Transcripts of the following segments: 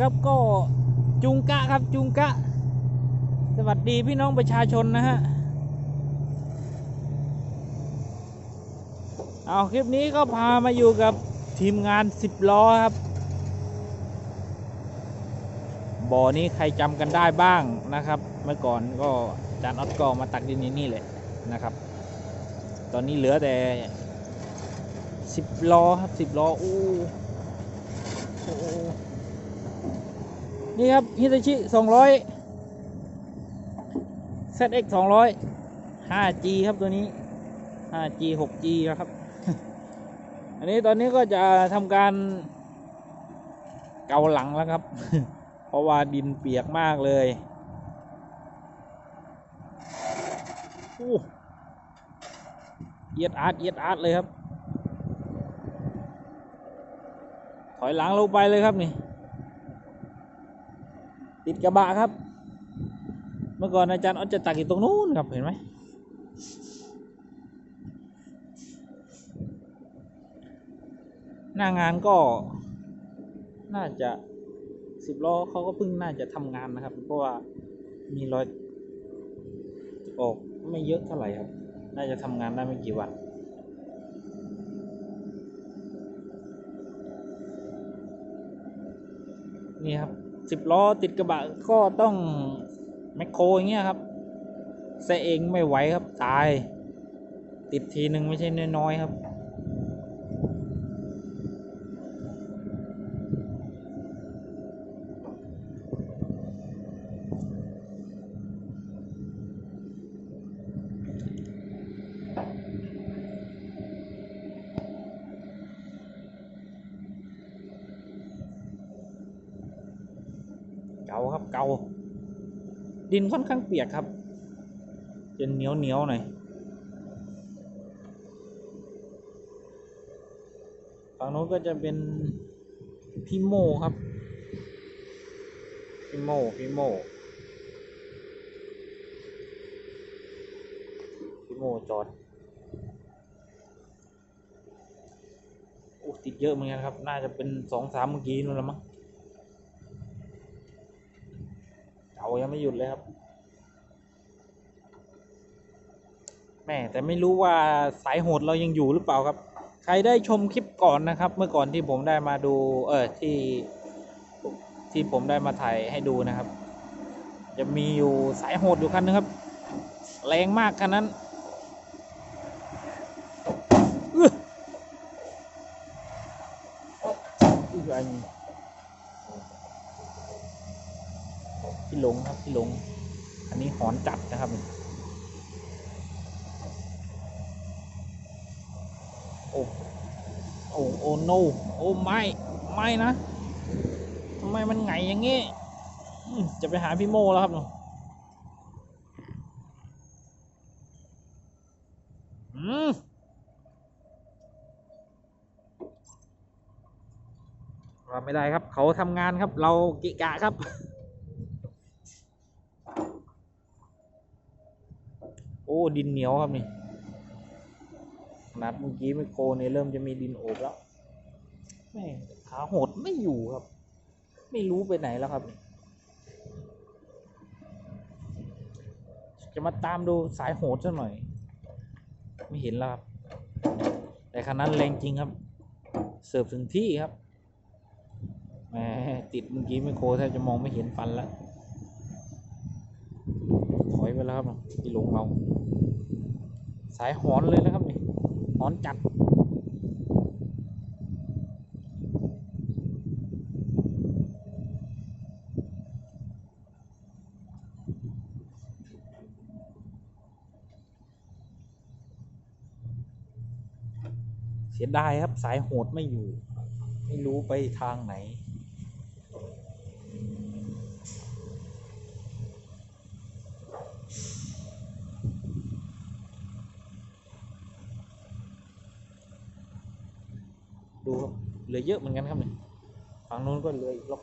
ครับก็จุงกะครับจุงกะ สวัสดีพี่น้องประชาชนนะฮะเอาคลิปนี้ก็พามาอยู่กับทีมงานสิบล้อครับ บ่อนี้ใครจำกันได้บ้างนะครับ เมื่อก่อนก็จานออดก็มาตักดินที่นี่แหละนะครับ ตอนนี้เหลือแต่สิบล้อครับสิบล้ออู้โอ้ นี่ครับฮิตาชิสองร้อย ZX สองร้อย 5G ครับตัวนี้ 5G 6G นะครับ อันนี้ตอนนี้ก็จะทำการเกาหลังแล้วครับ เพราะว่าดินเปียกมากเลยอู้เอียดอาร์ตเอียดอาร์ตเลยครับ ถอยหลังลงไปเลยครับนี่ ติดกระบะครับ เมื่อก่อนอาจารย์ออจะตักอยู่ตรงนู้นครับเห็นไหมหน้างานก็น่าจะสิบล้อเขาก็เพิ่งน่าจะทำงานนะครับ เพราะว่ามีรอยออกไม่เยอะเท่าไหร่ครับ น่าจะทำงานได้ไม่กี่วันนี่ครับ สิบล้อติดกระบะก็ต้องแมคโครอย่างเงี้ยครับเซเองไม่ไหวครับตาย ติดทีหนึ่งไม่ใช่น้อยๆครับ ครับ เกาดินค่อนข้างเปียกครับจะเหนียวเหนียวหน่อยฝั่งโน้นก็จะเป็นพี่โมครับพี่โมพี่โมพี่โมจอดโอ้ติดเยอะเหมือนกันครับ น่าจะเป็นสองสามเมื่อกี้นู่นละมั้ง เก่ายังไม่หยุดเลยครับแม่แต่ไม่รู้ว่าสายโหดเรายังอยู่หรือเปล่าครับ ใครได้ชมคลิปก่อนนะครับ เมื่อก่อนที่ผมได้มาดูเออที่ที่ผมได้มาถ่ายให้ดูนะครับ จะมีอยู่สายโหดอยู่คันนึงครับ แรงมากคันนั้นอื้ออื้ออัน พี่หลงครับพี่หลง อันนี้หอนจัดนะครับโอ้โอ้โอ้โนโอ้ไม่ไม่นะทำไมมันไงอย่างงี้จะไปหาพี่โมแล้วครับอืมรับไม่ได้ครับ เขาทำงานครับ เรากิกะครับ โอ้ ดินเหนียวครับนี่นาดเมื่อกี้ไมโครเนี่เริ่มจะมีดินโอบแล้วแม่ขาโหดไม่อยู่ครับ ไม่รู้ไปไหนแล้วครับ จะมาตามดูสายโหดซะหน่อย ไม่เห็นแล้วครับ แต่คันนั้นแรงจริงครับ เสิร์ฟถึงที่ครับแหมติดเมื่อกี้ไมโครแทบจะมองไม่เห็นฟันแล้วถอยไปแล้วครับที่หลงเรา สายหอนเลยนะครับนี่หอนจัดเสียดายครับสายโหดไม่อยู่ ไม่รู้ไปทางไหนูเหลือเยอะเหมือนกันครับเนี่ยฝั่งนู้นก็เหลืออีกล็อก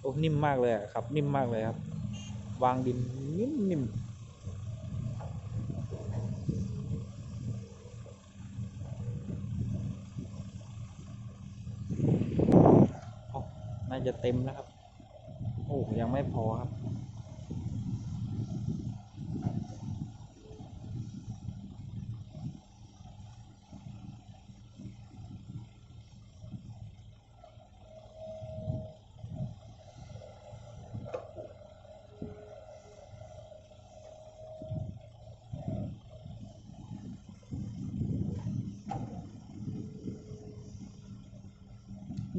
โอ้นิ่มมากเลยครับ นิ่มมากเลยครับ วางดินนิ่มนิ่มน่าจะเต็มแล้วครับ โอ้ยังไม่พอครับ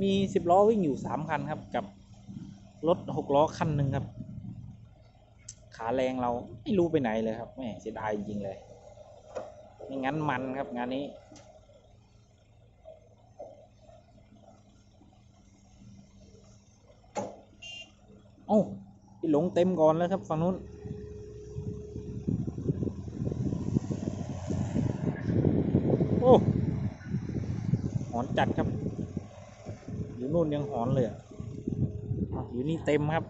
มีสิบล้อวิ่งอยู่สามคันครับ กับรถหกล้อคันหนึ่งครับ ขาแรงเราไม่รู้ไปไหนเลยครับแม่เสียดายจริงเลยไม่งั้นมันครับงานนี้โอ้าพี่หลงเต็มก่อนแล้วครับฝั่งนู้นโอ้หอนจัดครับ นู่นยังหอนเลยอะอยู่นี่เต็มครับ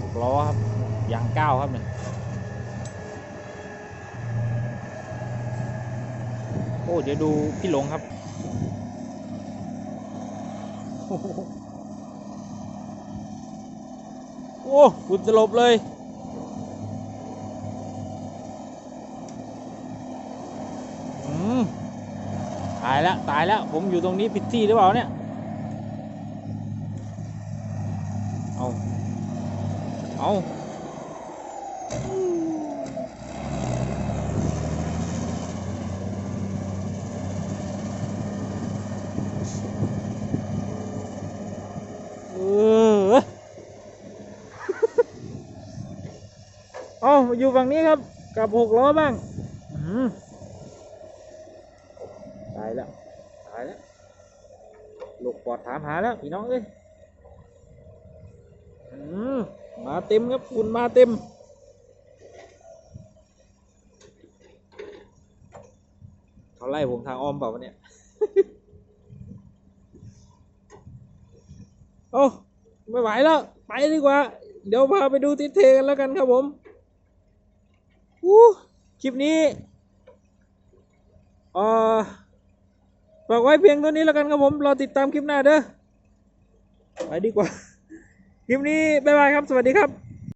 หกล้อครับยางเก้าครับเนี่ย อ้เดี๋ยวดูพี่หลงครับโอ้โหโอ้คุณสลบเลย ตายแล้ว ตายแล้ว ผมอยู่ตรงนี้ผิดที่หรือเปล่าเนี่ย เอา เอา เอาอยู่ฝั่งนี้ครับ กับหกล้อบ้างตายแล้วตายแล้วลูกปอดถามหาแล้วพี่น้องเอ้ยมมาเต็มครับคุณมาเต็มเขาไล่ผมทางอ้อมเปล่าวะเนี่ยโอ้ไม่ไหวแล้ว ไปดีกว่า เดี๋ยวพาไปดูทิศเทกันแล้วกันครับผม อู้คลิปนี้เอ่อฝากไว้เพียงเท่านี้แล้วกันครับผมรอติดตามคลิปหน้าเด้อไปดีกว่า คลิปนี้บ๊ายบายครับ สวัสดีครับ